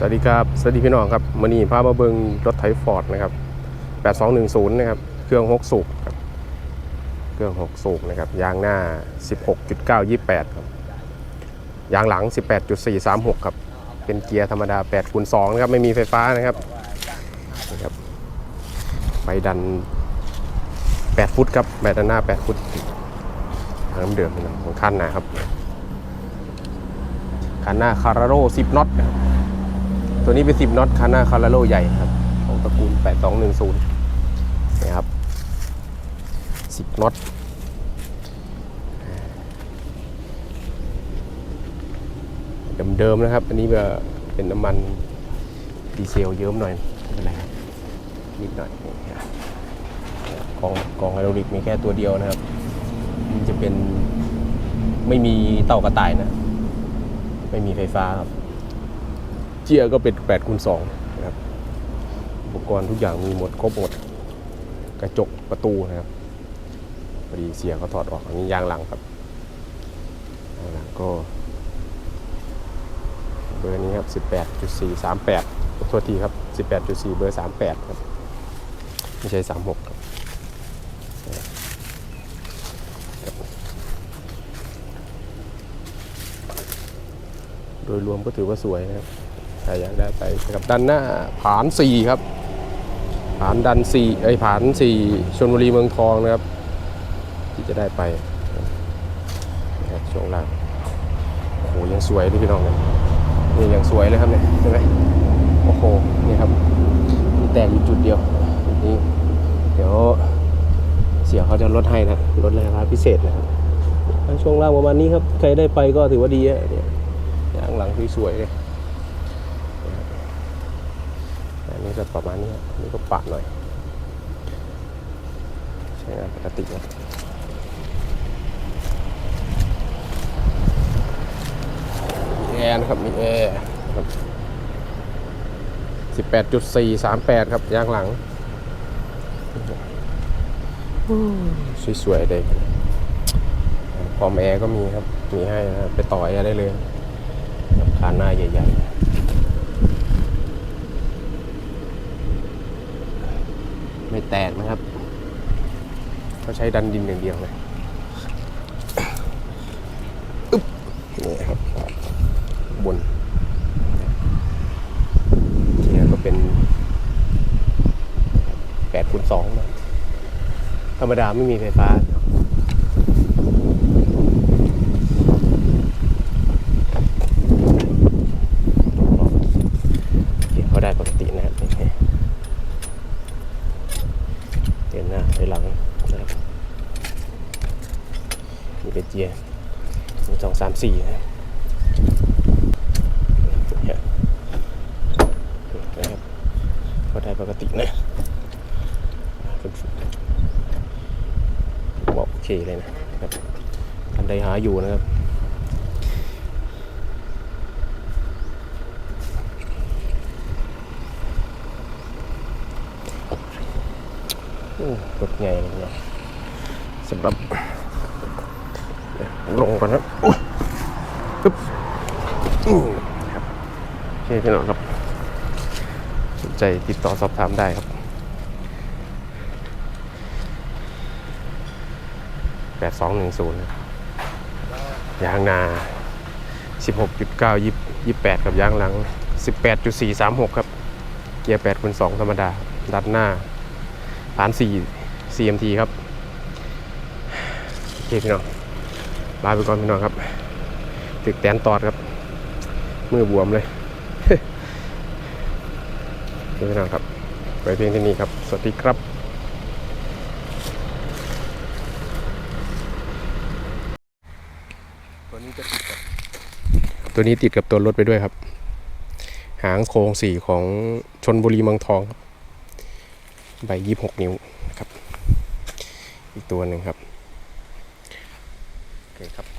สวัสดีครับ สวัสดีพี่น้องครับมันนี้พามาเบิงรถไถฟอร์ดนะครับ 8210 นะครับ เครื่อง 6 สูบครับ เครื่อง 6 สูบนะครับ ยางหน้า 16.928 ครับ ยางหลัง 18.436 ครับ เป็นเกียร์ธรรมดา8คูณ2นะครับ ไม่มีไฟฟ้านะครับนี่ครับไฟดัน 8 ฟุตครับแบตด้านหน้า 8 ฟุตทางน้ำเดิมของคันหนะครับคันหน้าคาราโร่10น็อตนะครับ ตัวนี้เป็น 10น็อตคันหน้าคาราโร่ใหญ่ครับ ของตระกูล 8210นะครับ 10น็อตเดิมๆนะครับ อันนี้เป็นน้ำมันดีเซลเยิ้มหน่อยไม่เป็นไรครับนิดหน่อยกองกองไฮดรอลิกมีแค่ตัวเดียวนะครับ มันจะเป็นไม่มีเต่ากระต่ายนะ ไม่มีไฟฟ้าครับ เจียก็เป็น8คูณ2นะครับอุปกรณ์ทุกอย่างมีหมดครบหมด กระจกประตูนะครับพอดีเสียเขาถอดออกอันนี้ยางหลังครับยางหลังก็เบอร์นี้ครับ 18.438ขอโทษทีครับ 18.4 เบอร์ 38 ครับไม่ใช่ 36 ครับโดยรวมก็ถือว่าสวยนะครับ ครอยากได้ไปกับด้านหน้าผาน4ครับผานดัน4ไอผาน4ชนบุรีเมืองทองนะครับ ที่จะได้ไปนะครับช่วงล่างโอ้โหยังสวยด้วยพี่น้องครับนี่ยังสวยเลยครับเนี่ยใช่ไหมโอ้โหนี่ครับมีแตกอยู่จุดเดียวนี่เดี๋ยวเสียเขาจะลดให้นะลดราคาพิเศษนะครับช่วงล่างประมาณนี้ครับใครได้ไปก็ถือว่าดีอะเนี่ยยางหลังสวยๆเลย อันนี้ก็ประมาณนี้นนี้ก็ปาดหน่อย ใช้งานปกตินะแอร์นะครับ มีแอร์ครับสิบแปดจุดสี่สามแปดครับยางหลัง สวยๆเลยพร้อมแอร์ก็มีครับ มีให้นะครับไปต่อแอร์ได้เลยคานหน้าใหญ่ ๆ ไม่แตกนะครับก็ใช้ดันดินอย่างเดียวเลยอึ๊บนี่ครับบนเนี่ยก็เป็น8คูณ2นะธรรมดาไม่มีไฟฟ้า เกียร์เขาได้ปกตินะครับนี่เกียร์ หน้าถอยหลังนะครับนี่เป็นเกียร์หนึ่งสองสามสี่นะครับเนี่ยนะครับเขาได้ปกตินะบอกโอเคเลยนะครับท่านใดหาอยู่นะครับ รถใหญ่เลยเนี่ยสำหรับลงก่อนนะปึ๊บครับโอเคพี่น้องครับสนใจติดต่อสอบถามได้ครับ8210นะยางนา16.9 28กับยางหลัง18.436ครับ เกียร์8คูณ2ธรรมดา ดัดหน้า ฐาน4 CMT ครับโอเคพี่น้องลาไปก่อนพี่น้องครับ ตึกแตนตอดครับ มือบวมเลยโอเคพี่น้องครับ ไปเพียงที่นี้ครับ สวัสดีครับตัวนี้จะติดกับตัวนี้ติดกับตัวรถไปด้วยครับ หางโครงสี่ของชนบุรีเมืองทองครับ ใบยี่หกนิ้วนะครับ อีกตัวหนึ่งครับ โอเคครับ